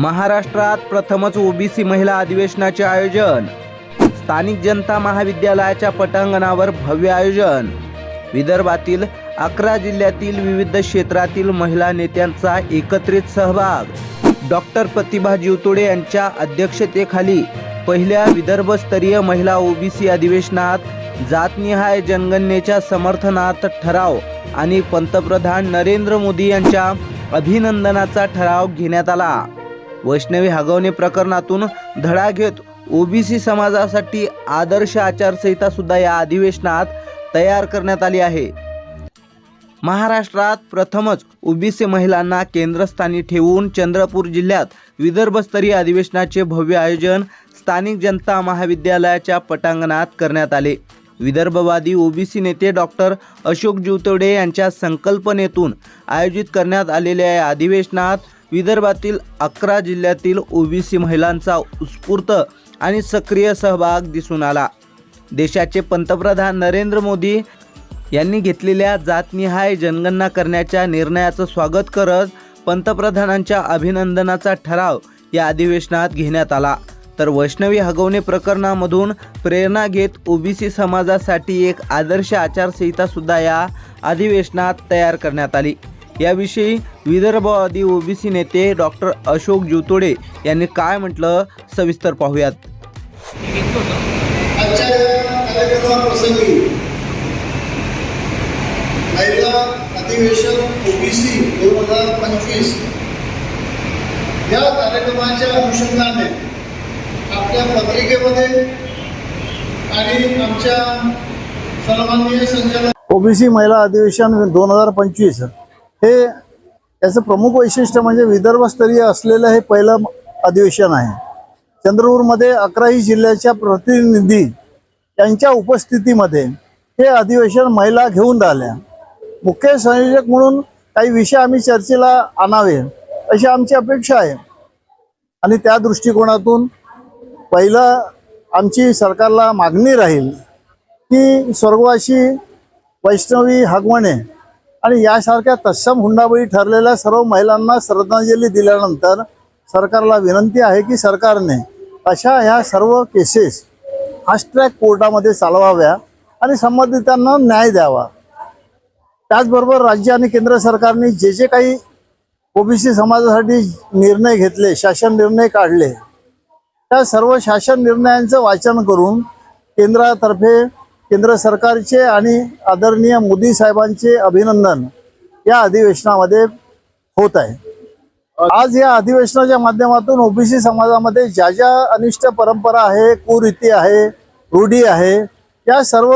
महाराष्ट्रात प्रथमच ओबीसी महिला अधिवेशनाचे आयोजन. स्थानिक जनता महाविद्यालयाच्या पटांगणावर भव्य आयोजन. विदर्भातील अकरा जिल्ह्यातील विविध क्षेत्रातील महिला नेत्यांचा एकत्रित सहभाग. डॉक्टर प्रतिभा जिवतोडे यांच्या अध्यक्षतेखाली पहिल्या विदर्भस्तरीय महिला ओबीसी अधिवेशनात जातनिहाय जनगणनेच्या समर्थनात ठराव आणि पंतप्रधान नरेंद्र मोदी यांच्या अभिनंदनाचा ठराव घेण्यात आला. वैष्णवी हगवणे प्रकरणातून धडा घेत ओबीसी समाजासाठी आदर्श आचारसंहिता सुद्धा या अधिवेशनात तयार करण्यात आली आहे. महाराष्ट्रात प्रथमच ओबीसी महिलांना केंद्रस्थानी ठेवून चंद्रपूर जिल्ह्यात विदर्भस्तरीय अधिवेशनाचे भव्य आयोजन स्थानिक जनता महाविद्यालयाच्या पटांगणात करण्यात आले. विदर्भवादी ओबीसी नेते डॉक्टर अशोक जिवतोडे यांच्या संकल्पनेतून आयोजित करण्यात आलेल्या या अधिवेशनात विदर्भातील अकरा जिल्ह्यातील ओबीसी महिलांचा उत्स्फूर्त आणि सक्रिय सहभाग दिसून आला. देशाचे पंतप्रधान नरेंद्र मोदी यांनी घेतलेल्या जातनिहाय जनगणना करण्याच्या निर्णयाचं स्वागत करत पंतप्रधानांच्या अभिनंदनाचा ठराव या अधिवेशनात घेण्यात आला. तर वैष्णवी हगवणे प्रकरणामधून प्रेरणा घेत ओबीसी समाजासाठी एक आदर्श आचारसंहितासुद्धा या अधिवेशनात तयार करण्यात आली. याविषयी विदर्भवादी ओबीसी नेते डॉक्टर अशोक जुतोडे यांनी काय म्हटलं सविस्तर पाहूयात. अधिवेशन ओबीसी दोन हजार पंचवीस या कार्यक्रमाच्या अनुषंगाने आपल्या पत्रिकेमध्ये आणि आमच्या सन्माननीय संचालक ओबीसी महिला अधिवेशन दोन हजार पंचवीस हे याचं प्रमुख वैशिष्ट्य म्हणजे विदर्भस्तरीय असलेलं हे पहिलं अधिवेशन आहे. चंद्रपूरमध्ये अकराही जिल्ह्याच्या प्रतिनिधी यांच्या उपस्थितीमध्ये हे अधिवेशन महिला घेऊन राहिल्या. मुख्य संयोजक म्हणून काही विषय आम्ही चर्चेला आणावे अशी आमची अपेक्षा आहे. आणि त्या दृष्टिकोनातून पहिलं आमची सरकारला मागणी राहील की स्वर्गवासी वैष्णवी हगवणे आणि यासारख्या तत्सम हुंडाबळी ठरलेल्या सर्व महिलांना श्रद्धांजली दिल्यानंतर सरकारला विनंती आहे की सरकारने अशा ह्या सर्व केसेस फास्ट्रॅक कोर्टामध्ये चालवाव्या आणि संबंधितांना न्याय द्यावा. त्याचबरोबर राज्य आणि केंद्र सरकारने जे जे काही ओबीसी समाजासाठी निर्णय घेतले शासन निर्णय काढले त्या सर्व शासन निर्णयांचं वाचन करून केंद्रातर्फे केंद्र सरकारचे आणि आदरणीय मोदी साहेबांचे अभिनंदन या अधिवेशनामध्ये होत आहे. आज या अधिवेशनाच्या माध्यमातून ओबीसी समाजामध्ये ज्या ज्या अनिष्ट परंपरा आहे कुरीती आहे रूढी आहे या सर्व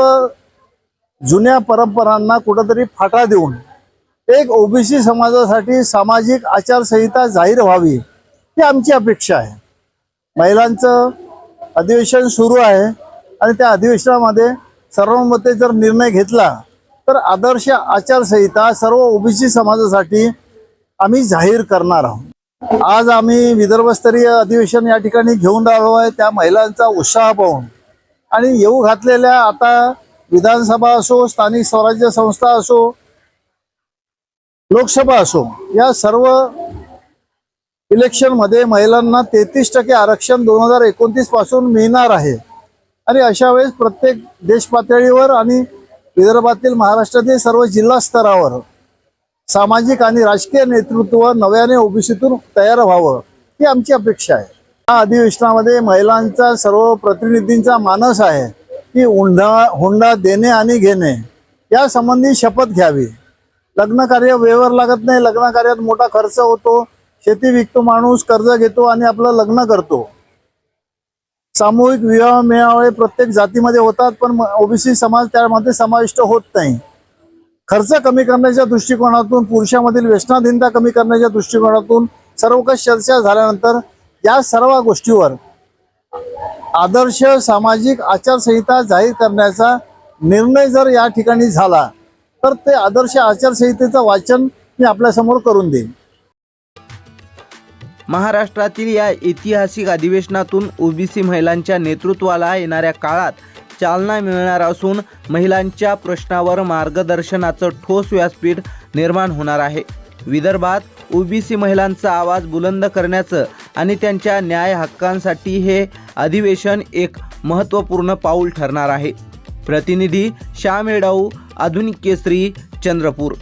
जुन्या परंपरांना कुठंतरी फाटा देऊन एक ओबीसी समाजासाठी सामाजिक आचारसंहिता जाहीर व्हावी ही आमची अपेक्षा आहे. महिलांचं अधिवेशन सुरू आहे आणि त्या अधिवेशनामध्ये सर्वमते जर निर्णय घेतला तर आदर्श आचारसंहिता सर्व ओबीसी समाजासाठी आम्ही जाहीर करणार आहोत. आज आम्ही विदर्भस्तरीय अधिवेशन या ठिकाणी घेऊन राहिलो आहे त्या महिलांचा उत्साह पाहून. आणि येऊ घातलेल्या आता विधानसभा असो स्थानिक स्वराज्य संस्था असो लोकसभा असो या सर्व इलेक्शनमध्ये महिलांना तेहतीस टक्के आरक्षण दोन हजार एकोणतीसपासून मिळणार आहे. आणि अशा वेळेस प्रत्येक देश पातळीवर आणि विदर्भातील महाराष्ट्रातील सर्व जिल्हा स्तरावर सामाजिक आणि राजकीय नेतृत्व नव्याने ओबीसीतून तयार व्हावं ही आमची अपेक्षा आहे. या अधिवेशनामध्ये महिलांचा सर्व प्रतिनिधींचा मानस आहे की हुंडा हुंडा देणे आणि घेणे या संबंधी शपथ घ्यावी. लग्न कार्य वेळेवर लागत नाही लग्न कार्यात मोठा खर्च होतो शेती विकतो माणूस कर्ज घेतो आणि आपलं लग्न करतो. सामूहिक विवाह मेळावे प्रत्येक जातीमध्ये होतात पण ओबीसी समाज त्यामध्ये समाविष्ट होत नाही. खर्च कमी करण्याच्या दृष्टिकोनातून पुरुषामधील व्यसनाधीनता कमी करण्याच्या दृष्टिकोनातून सर्व काही चर्चा झाल्यानंतर या सर्व गोष्टीवर आदर्श सामाजिक आचारसंहिता जाहीर करण्याचा निर्णय जर या ठिकाणी झाला तर ते आदर्श आचारसंहितेचं वाचन मी आपल्यासमोर करून देईन. महाराष्ट्रातील या ऐतिहासिक अधिवेशनातून ओबीसी महिलांच्या नेतृत्वाला येणाऱ्या काळात चालना मिळणार असून महिलांच्या प्रश्नावर मार्गदर्शनाचं ठोस व्यासपीठ निर्माण होणार आहे. विदर्भात ओबीसी महिलांचा आवाज बुलंद करण्याचं आणि त्यांच्या न्याय हक्कांसाठी हे अधिवेशन एक महत्त्वपूर्ण पाऊल ठरणार आहे. प्रतिनिधी श्याम येडाऊ आधुनिक केसरी चंद्रपूर